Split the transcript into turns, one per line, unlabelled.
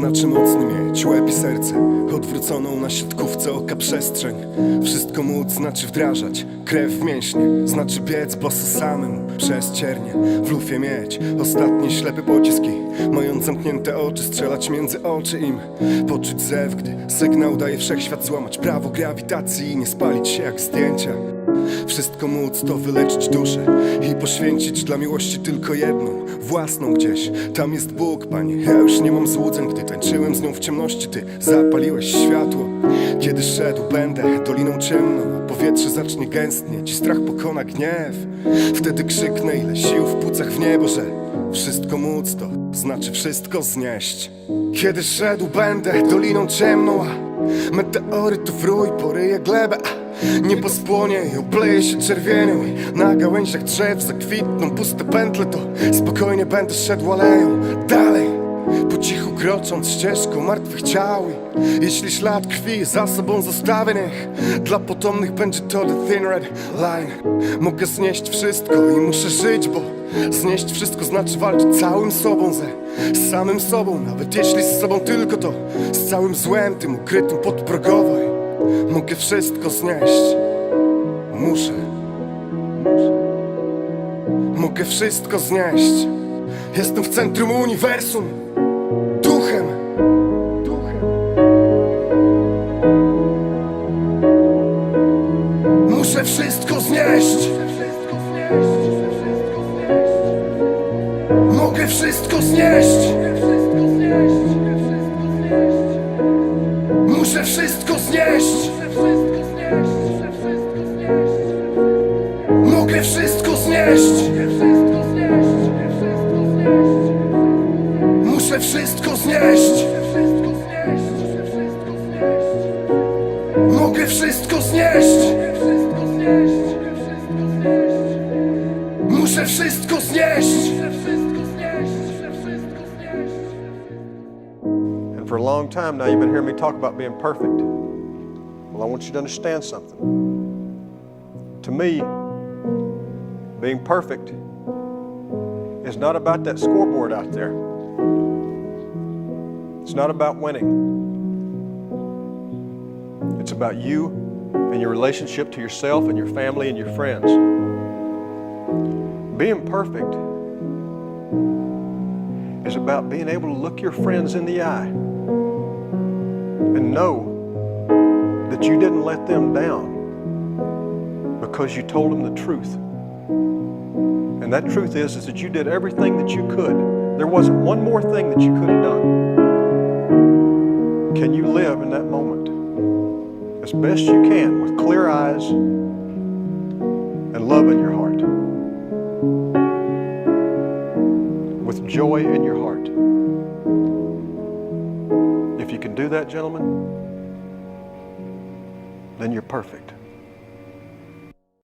znaczy mocny mieć łeb i serce Odwróconą na siatkówce oka przestrzeń. Wszystko móc znaczy wdrażać Krew w mięśnie Znaczy biec boso samemu Przez ciernie. W lufie mieć Ostatni ślepy pociski Mając zamknięte oczy Strzelać między oczy im. Poczuć zew, gdy sygnał daje wszechświat Złamać prawo grawitacji I nie spalić się jak zdjęcia wszystko móc to wyleczyć duszę i poświęcić dla miłości tylko jedną, własną gdzieś. Tam jest Bóg, panie. Ja już nie mam złudzeń, gdy tańczyłem z nią w ciemności. Ty zapaliłeś światło. Kiedy szedł będę doliną ciemną, powietrze zacznie gęstnieć i strach pokona gniew. Wtedy krzyknę, ile sił w płucach w niebo, że wszystko móc to znaczy wszystko znieść. Kiedy szedł będę doliną ciemną, meteorytów rój poryje glebę. A Niebo spłonie i obleje się czerwienią. Na gałęziach drzew zakwitną puste pętle. To spokojnie będę szedł aleją dalej. Po cichu krocząc ścieżką martwych ciał. Jeśli ślad krwi za sobą zostawię niech Dla potomnych będzie to the thin red line. Mogę znieść wszystko i muszę żyć, bo Znieść wszystko znaczy walczyć całym sobą ze samym sobą. Nawet jeśli z sobą tylko to Z całym złem tym ukrytym podprogowo Mogę wszystko znieść. Muszę. Mogę wszystko znieść. Jestem w centrum uniwersum. Duchem. Duchem. Muszę wszystko znieść. Mogę wszystko znieść Mogę wszystko znieść. Muszę wszystko znieść. Mogę wszystko znieść. Muszę wszystko znieść.
And for a long time now, you've been hearing me talk about being perfect. Well, I want you to understand something. To me, being perfect is not about that scoreboard out there, it's not about winning. It's about you and your relationship to yourself and your family and your friends. Being perfect is about being able to look your friends in the eye and know that you didn't let them down because you told them the truth. And that truth is, is that you did everything that you could. There wasn't one more thing that you could have done. Can you live in that moment as best you can with clear eyes and love in your heart? With joy in your heart. If you can do that, gentlemen, then you're perfect.